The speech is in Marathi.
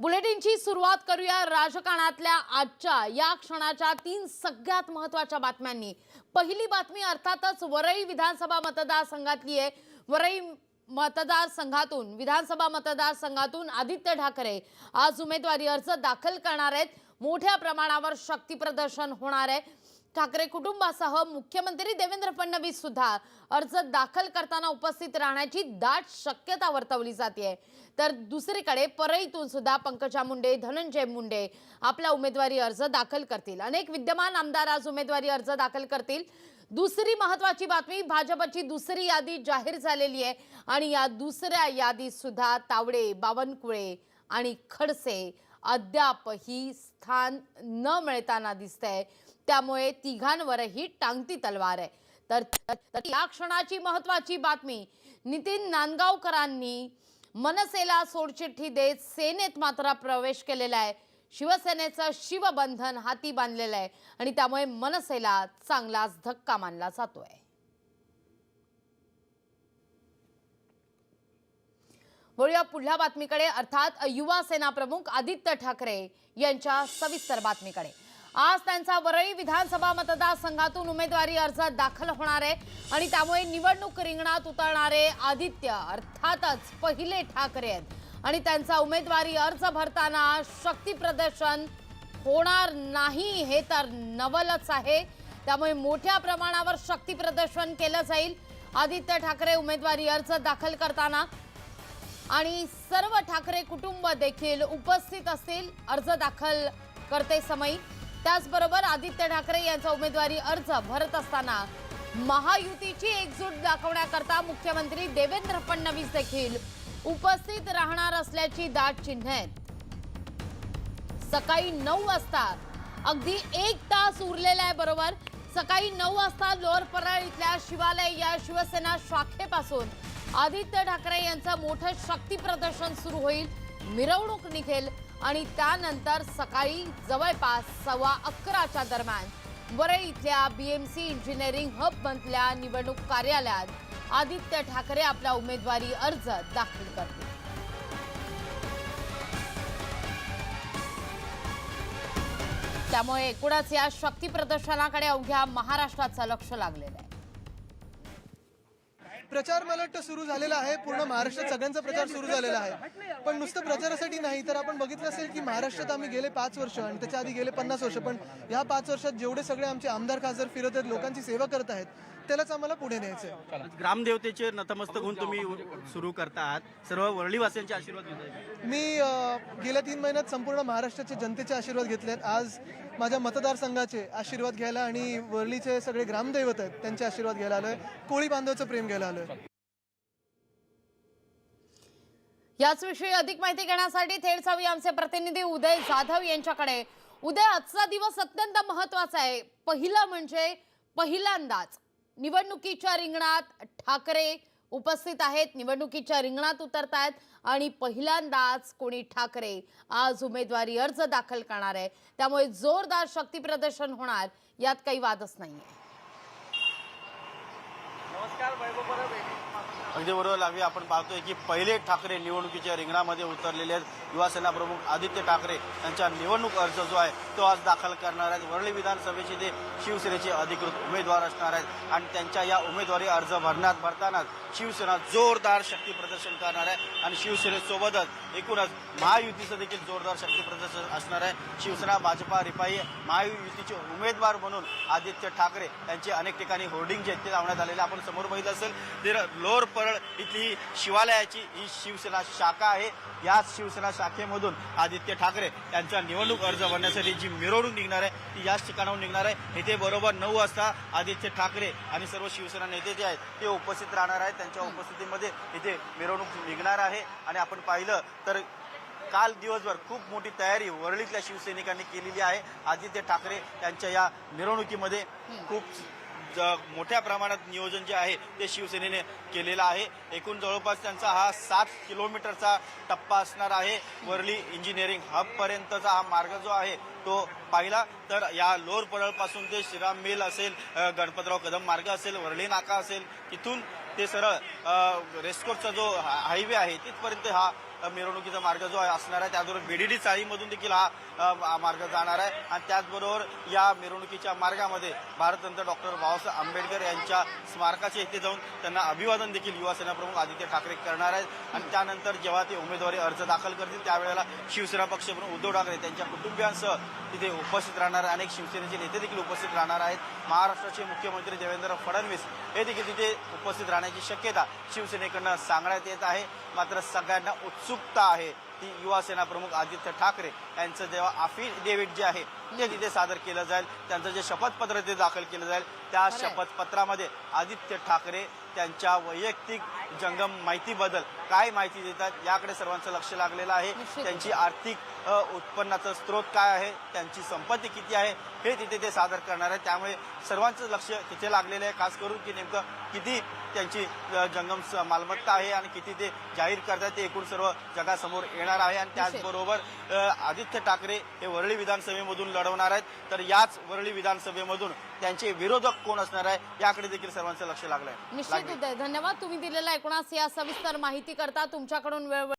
बुलेटिनची सुरुवात करूया राजकारणातल्या आजच्या या क्षणाच्या तीन सगळ्यात महत्त्वाच्या बातम्यांनी. पहिली बातमी अर्थातच वरळी विधानसभा मतदारसंघातली आहे. वरळी मतदारसंघातून विधानसभा मतदारसंघातून आदित्य ठाकरे आज उमेदवारी अर्ज दाखल करणार आहेत. मोठ्या प्रमाणावर शक्ती प्रदर्शन होणार आहे. ठाकरे कुटुंबासह मुख्यमंत्री देवेंद्र फडणवीस सुद्धा अर्ज दाखल करताना उपस्थित राहण्याची दाट शक्यता वर्तवली जाते तर दुसरीकडे परळीतून सुद्धा पंकजा मुंडे धनंजय मुंडे आपला उमेदवारी अर्ज दाखल करतील. अनेक विद्यमान आमदार आज उमेदवारी अर्ज दाखल करतील. दुसरी महत्वाची बातमी भाजपची दुसरी यादी जाहीर झालेली आहे आणि या दुसऱ्या यादीत सुद्धा तावडे बावनकुळे आणि खडसे अद्याप ही स्थान न मिळताना दिसतंय. त्यामुळे तिघांवरही टांगती तलवार आहे. तर तर या क्षणाची महत्वाची बातमी नितीन नांदगावकरांनी मनसेला सोडचिठ्ठी देत सेनेत मात्र प्रवेश केलेला आहे. शिवसेनेचं शिवबंधन हाती बांधलेलं आहे आणि त्यामुळे मनसेला चांगलाच धक्का मानला जातोय. वळूया पुढल्या बातमीकडे. अर्थात युवा सेना प्रमुख आदित्य ठाकरे यांच्या सविस्तर बातमीकडे. आज त्यांचा वरळी विधानसभा मतदारसंघातून उमेदवारी अर्ज दाखल होणार आहे आणि त्यामुळे निवडणूक रिंगणात उतरणारे आदित्य अर्थातच पहिले ठाकरे आहेत. आणि त्यांचा उमेदवारी अर्ज भरताना शक्ती प्रदर्शन होणार नाही हे तर नवलच आहे. त्यामुळे मोठ्या प्रमाणावर शक्ती प्रदर्शन केलं जाईल. आदित्य ठाकरे उमेदवारी अर्ज दाखल करताना आणि सर्व ठाकरे कुटुंब देखील उपस्थित असतील अर्ज दाखल करते समयी. त्याचबरोबर आदित्य ठाकरे यांचा उमेदवारी अर्ज भरत असताना महायुतीची एकजूट दाखवण्याकरता मुख्यमंत्री देवेंद्र फडणवीस देखील उपस्थित राहणार असल्याची दाट चिन्ह आहेत. सकाळी नऊ वाजता अगदी एक तास उरलेला आहे बरोबर. सकाळी नऊ वाजता लोअर परळ इथल्या शिवालय या शिवसेना शाखेपासून आदित्य ठाकरे यांचं मोठं शक्ती प्रदर्शन सुरू होईल. मिरवणूक निघेल आणि त्यानंतर सकाळी जवळपास सव्वा अकराच्या दरम्यान वरे इथल्या बीएमसी इंजिनिअरिंग हब बनल्या निवडणूक कार्यालयात आदित्य ठाकरे आपला उमेदवारी अर्ज दाखल करतील. त्यामुळे एकूणच या शक्ती प्रदर्शनाकडे अवघ्या महाराष्ट्राचं लक्ष लागलेलं आहे. प्रचार मला वाटतं सुरू झालेला आहे. पूर्ण महाराष्ट्रात सगळ्यांचा प्रचार सुरू झालेला आहे. पण नुसतं प्रचारासाठी नाही तर आपण बघितलं असेल की महाराष्ट्रात आम्ही गेले पाच वर्ष आणि त्याच्या आधी गेले पन्नास वर्ष. पण या पाच वर्षात जेवढे सगळे आमचे आमदार खासदार फिरत आहेत लोकांची सेवा करत आहेत त्यालाच आम्हाला पुढे न्यायचं आहे ग्रामदेवतेचे नतमस्तक होऊन तुम्ही सुरू करतात. सर्व वरळीवासियांचे आशीर्वाद घेताय मी अ, गेल्या तीन महिन्यात संपूर्ण महाराष्ट्राचे जनतेचे आशीर्वाद घेतलेत आज माझ्या मतदारसंघाचे आशीर्वाद घ्यायला आणि वरळीचे सगळे ग्रामदैवत आहेत त्यांचे आशीर्वाद घ्यायला आलोय. कोळी बांधवाचं प्रेम घ्यायला आलोय. याच विषयी अधिक माहिती घेण्यासाठी थेट जाऊया आमचे प्रतिनिधी उदय जाधव यांच्याकडे. उदय आजचा दिवस अत्यंत महत्त्वाचा आहे. पहिला म्हणजे पहिल्यांदाच निवडणुकीच्या रिंगणात ठाकरे उपस्थित आहेत निवडणुकीच्या रिंगणात उतरत आहेत आणि पहिल्यांदाच कोणी ठाकरे आज उमेदवारी अर्ज दाखल करणार आहे. त्यामुळे जोरदार शक्ती प्रदर्शन होणार यात काही वादच नाही अगदी बरोबर लागली आपण पाहतोय की पहिले ठाकरे निवडणुकीच्या रिंगणामध्ये उतरलेले आहेत. युवासेना प्रमुख आदित्य ठाकरे यांचा निवडणूक अर्ज जो आहे तो आज दाखल करणार आहेत. वरळी विधानसभेचे ते शिवसेनेचे अधिकृत उमेदवार असणार आहेत. आणि त्यांच्या या उमेदवारी अर्ज भरण्यात भरतानाच शिवसेना जोरदार शक्ती प्रदर्शन करणार आहे. आणि शिवसेनेसोबतच एकूणच महायुतीचं देखील जोरदार शक्ती प्रदर्शन असणार आहे. शिवसेना भाजपा रिपाई महायुतीचे उमेदवार म्हणून आदित्य ठाकरे यांचे अनेक ठिकाणी होर्डिंग जे आहेत ते लावण्यात आलेले आपण समोर बघितलं असेल तर लोअर परळ इथली शिवालयाची ही शिवसेना शाखा आहे. याच शिवसेना शाखेमधून आदित्य ठाकरे यांचा निवडणूक अर्ज भरण्यासाठी जी मिरवणूक निघणार आहे ती याच ठिकाणाहून निघणार आहे. इथे बरोबर नऊ वाजता आदित्य ठाकरे आणि सर्व शिवसेना नेते जे आहेत ते उपस्थित राहणार आहेत. त्यांच्या उपस्थितीमध्ये इथे मिरवणूक निघणार आहे. आणि आपण पाहिलं तर काल दिवसभर खूप मोठी तयारी वरळीतल्या शिवसैनिकांनी केलेली आहे. आदित्य ठाकरे यांच्या या मिरवणुकीमध्ये खूप ज- मोठ्या प्रमाणात नियोजन जे आहे ते शिवसेनेने केलेलं आहे. एकूण जवळपास त्यांचा हा सात किलोमीटरचा टप्पा असणार आहे. वरळी इंजिनिअरिंग हबपर्यंतचा हा मार्ग जो आहे तो पाहिला. तर या लोअर परळपासून ते श्रीराम मिल असेल गणपतराव कदम मार्ग असेल वरळी नाका असेल तिथून ते सरळ रेस्कोटचा जो हा- हायवे आहे तिथपर्यंत हा मिरवणुकीचा मार्ग जो आहे असणार आहे त्याचबरोबर बीडीडी चाळीमधून देखील हा मार्ग जाणार आहे. आणि त्याचबरोबर या मिरवणुकीच्या मार्गामध्ये भारततंत्र डॉक्टर बाबासाहेब आंबेडकर यांच्या स्मारकाच्या इथे जाऊन त्यांना अभिवादन देखील युवासेना प्रमुख आदित्य ठाकरे करणार आहेत. आणि त्यानंतर जेव्हा ते उमेदवारी अर्ज दाखल करतील त्यावेळेला शिवसेना पक्षप्रमुख उद्धव ठाकरे त्यांच्या कुटुंबियांसह तिथे उपस्थित राहणार अनेक शिवसेनेचे नेते देखील उपस्थित राहणार आहेत. महाराष्ट्राचे मुख्यमंत्री देवेंद्र फडणवीस हे देखील तिथे उपस्थित राहण्याची शक्यता शिवसेनेकडनं सांगण्यात येत आहे. मात्र सगळ्यांना उत्सुक उत्सुकता आहे. ती युवा सेना प्रमुख आदित्य ठाकरे यांचं जेव्हा अफिडेव्हिट जे आहे ते तिथे सादर केलं जाईल त्यांचं जे शपथपत्र ते दाखल केलं जाईल त्या. शपथपत्रामध्ये आदित्य ठाकरे त्यांच्या वैयक्तिक जंगम माहितीबद्दल काय माहिती देतात याकडे सर्वांचं लक्ष लागलेलं आहे. त्यांची आर्थिक उत्पन्नाचा स्रोत काय आहे त्यांची संपत्ती किती आहे हे तिथे ते सादर करणार आहे त्यामुळे सर्वांचं लक्ष तिथे लागलेलं आहे खास करून की नेमकं किती त्यांची जंगम मालमत्ता आहे आणि किती ते जाहीर करतात ते एकूण सर्व जगासमोर येणार आहे आणि. त्याचबरोबर आदित्य ठाकरे हे वरळी विधानसभेमधून लढवणार आहेत. तर याच वरळी विधानसभेमधून त्यांचे विरोधक कोण असणार आहे याकडे देखील सर्वांचं लक्ष लागलं आहे निश्चित धन्यवाद तुम्ही दिलेला एकूणच या सविस्तर माहिती करता. तुमच्याकडून वेळ